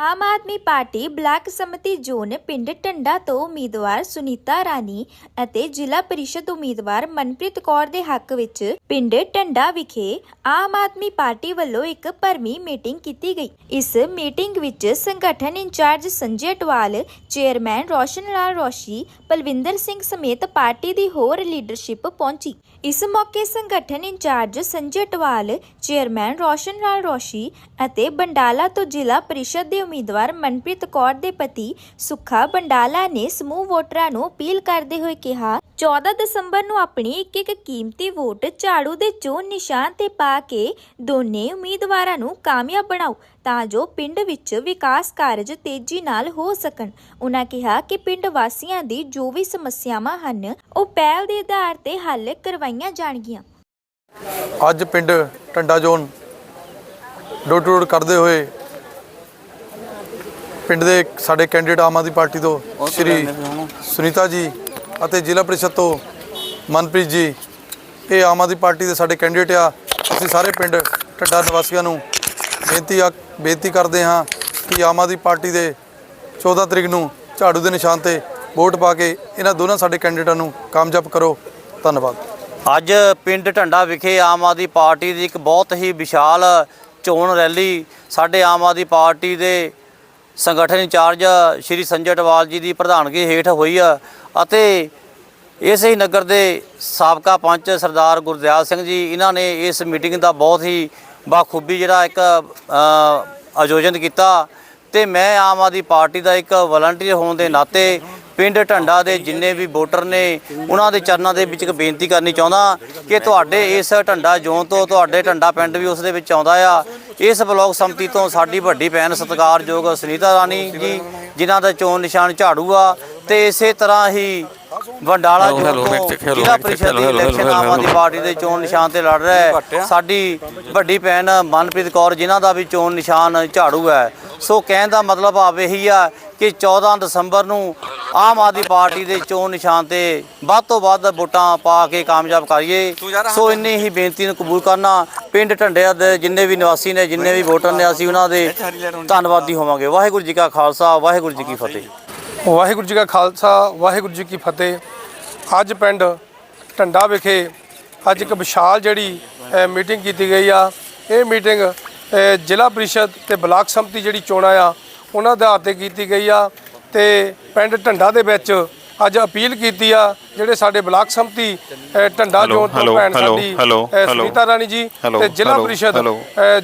Aam Aadmi party block samiti zone ਪਿੰਡ ਟੰਡਾ ਤੋਂ ਉਮੀਦਵਾਰ ਸੁਨੀਤਾ ਰਾਣੀ ਅਤੇ ਜ਼ਿਲ੍ਹਾ ਪਰਿਸ਼ਦ ਉਮੀਦਵਾਰ ਮਨਪ੍ਰੀਤ ਕੌਰ ਦੇ ਹੱਕ ਵਿੱਚ ਪਿੰਡ ਟੰਡਾ ਵਿਖੇ ਆਮ ਆਦਮੀ ਪਾਰਟੀ ਵੱਲੋਂ ਇੱਕ ਭਰਵੀਂ ਮੀਟਿੰਗ ਕੀਤੀ ਗਈ। ਇਸ ਮੀਟਿੰਗ ਵਿੱਚ ਸੰਗਠਨ in charge Sanjay Atwal, chairman Roshan Lal Roshi Palwinder Singh ਸਮੇਤ ਪਾਰਟੀ ਦੀ ਹੋਰ ਲੀਡਰਸ਼ਿਪ ਪਹੁੰਚੀ। ਇਸ ਮੌਕੇ ਸੰਗਠਨ in charge Sanjay Atwal, chairman Roshan Lal Roshi ਅਤੇ ਬੰਡਾਲਾ ਤੋਂ ਜ਼ਿਲ੍ਹਾ ਪਰਿਸ਼ਦ ਦੇ ਉਮੀਦਵਾਰ ਮਨਪ੍ਰੀਤ ਕੌਰ ਦੇ ਪਤੀ ਸੁੱਖਾ ਬੰਡਾਲਾ ਨੇ ਸਮੂਹ ਵੋਟਰਾਂ ਨੂੰ ਅਪੀਲ ਕਰਦੇ ਹੋਏ ਕਿਹਾ 14 ਦਸੰਬਰ ਨੂੰ ਆਪਣੀ ਇੱਕ ਇੱਕ ਕੀਮਤੀ ਵੋਟ ਝਾੜੂ ਦੇ ਚੋਣ ਨਿਸ਼ਾਨ ਤੇ ਪਾ ਕੇ ਦੋਨੇ ਉਮੀਦਵਾਰਾਂ ਨੂੰ ਕਾਮਯਾਬ ਬਣਾਓ, ਤਾਂ ਜੋ ਪਿੰਡ ਵਿੱਚ ਵਿਕਾਸ ਕਾਰਜ ਤੇਜ਼ੀ ਨਾਲ ਹੋ ਸਕਣ। ਉਹਨਾਂ ਕਿਹਾ ਕਿ ਪਿੰਡ ਵਾਸੀਆਂ ਦੀ ਜੋ ਵੀ ਸਮੱਸਿਆਵਾਂ ਹਨ, ਉਹ ਪਹਿਲ ਦੇ ਆਧਾਰ ਤੇ ਹੱਲ ਕਰਵਾਈਆਂ ਜਾਣਗੀਆਂ। ਅੱਜ ਪਿੰਡ ਟੰਡਾ ਜੋਨ ਡੋਰ ਟੂ ਕਰਦੇ ਹੋਏ ਪਿੰਡ ਦੇ ਸਾਡੇ ਕੈਂਡੀਡੇਟ ਆਮ ਆਦਮੀ ਪਾਰਟੀ ਤੋਂ ਸ਼੍ਰੀ ਸੁਨੀਤਾ ਜੀ ਅਤੇ ਜ਼ਿਲ੍ਹਾ ਪ੍ਰੀਸ਼ਦ ਤੋਂ ਮਨਪ੍ਰੀਤ ਜੀ। ਇਹ ਆਮ ਆਦਮੀ ਪਾਰਟੀ ਦੇ ਸਾਡੇ ਕੈਂਡੀਡੇਟ ਆ। ਅਸੀਂ ਸਾਰੇ ਪਿੰਡ ਟੰਡਾ ਨਿਵਾਸੀਆਂ ਨੂੰ ਬੇਨਤੀ ਆ ਬੇਨਤੀ ਕਰਦੇ ਹਾਂ ਕਿ ਆਮ ਆਦਮੀ ਪਾਰਟੀ ਦੇ 14 ਤਰੀਕ ਨੂੰ ਝਾੜੂ ਦੇ ਨਿਸ਼ਾਨ ਤੇ ਵੋਟ ਪਾ ਕੇ ਇਹਨਾਂ ਦੋਨਾਂ ਸਾਡੇ ਕੈਂਡੀਡੇਟਾਂ ਨੂੰ ਕਾਮਯਾਬ ਕਰੋ। ਧੰਨਵਾਦ। ਅੱਜ ਪਿੰਡ ਢੰਡਾ ਵਿਖੇ ਆਮ ਆਦਮੀ ਪਾਰਟੀ ਦੀ ਇੱਕ ਬਹੁਤ ਹੀ ਵਿਸ਼ਾਲ ਚੋਣ ਰੈਲੀ ਸਾਡੇ ਆਮ ਆਦਮੀ ਪਾਰਟੀ ਦੇ ਸੰਗਠਨ ਇੰਚਾਰਜ ਸ਼੍ਰੀ ਸੰਜੇ ਅਟਵਾਲ ਜੀ ਦੀ ਪ੍ਰਧਾਨਗੀ ਹੇਠ ਹੋਈ ਆ ਅਤੇ ਇਸੇ ਹੀ ਨਗਰ ਦੇ ਸਾਬਕਾ ਪੰਚ ਸਰਦਾਰ ਗੁਰਦਿਆਲ ਸਿੰਘ ਜੀ, ਇਹਨਾਂ ਨੇ ਇਸ ਮੀਟਿੰਗ ਦਾ ਬਹੁਤ ਹੀ ਬਾਖੂਬੀ ਜਿਹੜਾ ਇੱਕ ਆਯੋਜਨ ਕੀਤਾ ਤੇ ਮੈਂ ਆਮ ਆਦਮੀ ਪਾਰਟੀ ਦਾ ਇੱਕ ਵਲੰਟੀਅਰ ਹੋਣ ਦੇ ਨਾਤੇ ਪਿੰਡ ਢੰਡਾ ਦੇ ਜਿੰਨੇ ਵੀ ਵੋਟਰ ਨੇ, ਉਹਨਾਂ ਦੇ ਚਰਨਾਂ ਦੇ ਵਿੱਚ ਇੱਕ ਬੇਨਤੀ ਕਰਨੀ ਚਾਹੁੰਦਾ ਕਿ ਤੁਹਾਡੇ ਇਸ ਢੰਡਾ ਜ਼ੋਨ ਤੋਂ, ਤੁਹਾਡੇ ਢੰਡਾ ਪਿੰਡ ਵੀ ਉਸ ਦੇ ਵਿੱਚ ਆਉਂਦਾ ਆ ਇਸ ਬਲਾਕ ਸੰਮਤੀ ਤੋਂ ਸਾਡੀ ਵੱਡੀ ਭੈਣ ਸਤਿਕਾਰਯੋਗ ਸੁਨੀਤਾ ਰਾਣੀ ਜੀ। ਜਿਨ੍ਹਾਂ ਦਾ ਚੋਣ ਨਿਸ਼ਾਨ ਝਾੜੂ ਆ ਤੇ ਇਸੇ ਤਰ੍ਹਾਂ ਹੀ ਵੰਡਾਲਾ ਜ਼ੋਨ ਤੋਂ ਜ਼ਿਲ੍ਹਾ ਪ੍ਰੀਸ਼ਦ ਦੀ ਇਲੈਕਸ਼ਨ ਆਮ ਆਦਮੀ। ਪਾਰਟੀ ਦੇ ਚੋਣ ਨਿਸ਼ਾਨ ਤੇ ਲੜ ਰਿਹਾ ਹੈ। ਸਾਡੀ ਵੱਡੀ ਭੈਣ ਮਨਪ੍ਰੀਤ ਕੌਰ ਜਿਨ੍ਹਾਂ ਦਾ ਵੀ ਚੋਣ ਨਿਸ਼ਾਨ ਝਾੜੂ ਹੈ। ਸੋ ਕਹਿਣ ਦਾ ਮਤਲਬ ਆਪ ਇਹੀ ਆ ਕਿ 14 ਦਸੰਬਰ ਨੂੰ ਆਮ ਆਦਮੀ ਪਾਰਟੀ ਦੇ ਚੋਣ ਨਿਸ਼ਾਨ ਤੇ ਵੱਧ ਤੋਂ ਵੱਧ ਵੋਟਾਂ ਪਾ ਕੇ ਕਾਮਯਾਬ ਕਰੀਏ। ਸੋ ਇੰਨੀ ਹੀ ਬੇਨਤੀ ਨੂੰ ਕਬੂਲ ਕਰਨਾ ਪਿੰਡ ਢੰਡਿਆ ਦੇ ਜਿੰਨੇ ਵੀ ਨਿਵਾਸੀ ਨੇ ਜਿੰਨੇ ਵੀ ਵੋਟਰ ਨੇ ਅਸੀਂ ਉਹਨਾਂ ਦੇ ਧੰਨਵਾਦੀ ਹੋਵਾਂਗੇ। ਵਾਹਿਗੁਰੂ ਜੀ ਕਾ ਖਾਲਸਾ ਵਾਹਿਗੁਰੂ ਜੀ ਕੀ ਫਤਿਹ। ਵਾਹਿਗੁਰੂ ਜੀ ਕਾ ਖਾਲਸਾ ਵਾਹਿਗੁਰੂ ਜੀ ਕੀ ਫਤਿਹ। ਅੱਜ ਪਿੰਡ ਢੰਡਾ ਵਿਖੇ ਅੱਜ ਇੱਕ ਵਿਸ਼ਾਲ ਜਿਹੜੀ ਮੀਟਿੰਗ ਕੀਤੀ ਗਈ ਆ। ਇਹ ਮੀਟਿੰਗ ਜ਼ਿਲ੍ਹਾ ਪ੍ਰੀਸ਼ਦ ਤੇ ਬਲਾਕ ਸੰਮਤੀ ਜਿਹੜੀ ਚੋਣਾਂ ਆ ਉਹਨਾਂ ਦੇ ਆਧਾਰ ਤੇ ਕੀਤੀ ਗਈ ਆ ਤੇ ਪਿੰਡ ਢੰਡਾ ਦੇ ਵਿੱਚ ਅੱਜ ਅਪੀਲ ਕੀਤੀ ਆ ਜਿਹੜੇ ਸਾਡੇ ਬਲਾਕ ਸੰਮਤੀ ਢੰਡਾ ਜੋਨ ਤੋਂ ਭੈਣ ਸਾਡੀ। ਸੁਨੀਤਾ ਰਾਣੀ ਜੀ ਤੇ ਜ਼ਿਲ੍ਹਾ ਪ੍ਰੀਸ਼ਦ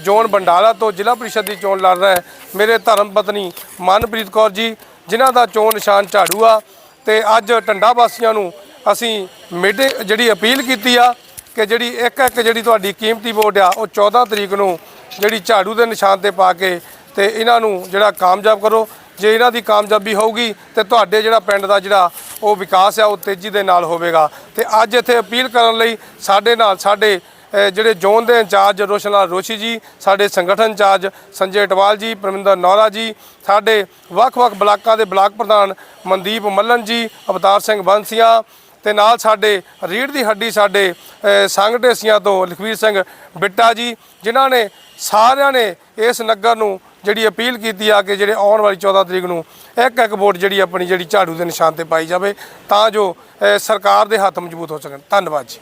ਜੋਨ ਬੰਡਾਲਾ ਤੋਂ ਜ਼ਿਲ੍ਹਾ ਪ੍ਰੀਸ਼ਦ ਦੀ ਚੋਣ ਲੜ ਰਿਹਾ ਮੇਰੇ ਧਰਮ ਪਤਨੀ ਮਨਪ੍ਰੀਤ ਕੌਰ ਜੀ ਜਿਨ੍ਹਾਂ ਦਾ ਚੋਣ ਨਿਸ਼ਾਨ ਝਾੜੂ ਆ ਤੇ ਅੱਜ ਟੰਡਾ ਵਾਸੀਆਂ ਨੂੰ ਅਸੀਂ ਮੀਟਿੰਗ ਜਿਹੜੀ ਅਪੀਲ ਕੀਤੀ ਆ ਕਿ ਜਿਹੜੀ ਇੱਕ ਇੱਕ ਜਿਹੜੀ ਤੁਹਾਡੀ ਕੀਮਤੀ ਵੋਟ ਆ ਉਹ 14 ਤਰੀਕ ਨੂੰ ਜਿਹੜੀ ਝਾੜੂ ਦੇ ਨਿਸ਼ਾਨ ਤੇ ਪਾ ਕੇ ਤੇ ਇਹਨਾਂ ਨੂੰ ਜਿਹੜਾ ਕਾਮਯਾਬ ਕਰੋ ਜੇ ਇਹਨਾਂ ਦੀ ਕਾਮਯਾਬੀ ਹੋਊਗੀ ਤੇ ਤੁਹਾਡੇ ਜਿਹੜਾ ਪਿੰਡ ਦਾ ਜਿਹੜਾ ਉਹ ਵਿਕਾਸ ਆ ਉਹ ਤੇਜ਼ੀ ਦੇ ਨਾਲ ਹੋਵੇਗਾ। ਤੇ ਅੱਜ ਇੱਥੇ ਅਪੀਲ ਕਰਨ ਲਈ ਸਾਡੇ ਨਾਲ ਸਾਡੇ ਜਿਹੜੇ ਜ਼ੋਨ ਦੇ ਇੰਚਾਰਜ ਰੋਸ਼ਨ ਲਾਲ ਰੋਸ਼ੀ ਜੀ ਸਾਡੇ ਸੰਗਠਨ ਇੰਚਾਰਜ ਸੰਜੇ ਅਟਵਾਲ ਜੀ ਪਰਮਿੰਦਰ ਨੌਰਾ ਜੀ ਸਾਡੇ ਵੱਖ-ਵੱਖ ਬਲਾਕਾਂ ਦੇ ਬਲਾਕ ਪ੍ਰਧਾਨ ਮਨਦੀਪ ਮੱਲਨ ਜੀ ਅਵਤਾਰ ਸਿੰਘ ਬੰਸੀਆਂ ਤੇ ਨਾਲ ਸਾਡੇ ਰੀੜ ਦੀ ਹੱਡੀ ਸਾਡੇ ਅ, ਸੰਘ ਢੇਸੀਆਂ ਤੋਂ ਲਖਵੀਰ ਸਿੰਘ ਬਿੱਟਾ ਜੀ ਜਿਨ੍ਹਾਂ ਨੇ ਸਾਰਿਆਂ ਨੇ ਇਸ ਨਗਰ ਨੂੰ ਜਿਹੜੀ ਅਪੀਲ ਕੀਤੀ ਆ ਕਿ ਜਿਹੜੇ ਆਉਣ ਵਾਲੀ 14 ਤਰੀਕ ਨੂੰ ਇੱਕ ਇੱਕ ਵੋਟ ਜਿਹੜੀ ਆਪਣੀ ਜਿਹੜੀ ਝਾੜੂ ਦੇ ਨਿਸ਼ਾਨ ਤੇ ਪਾਈ ਜਾਵੇ, ਤਾਂ ਜੋ ਸਰਕਾਰ ਦੇ ਹੱਥ ਮਜ਼ਬੂਤ ਹੋ ਸਕਣ। ਧੰਨਵਾਦ ਜੀ।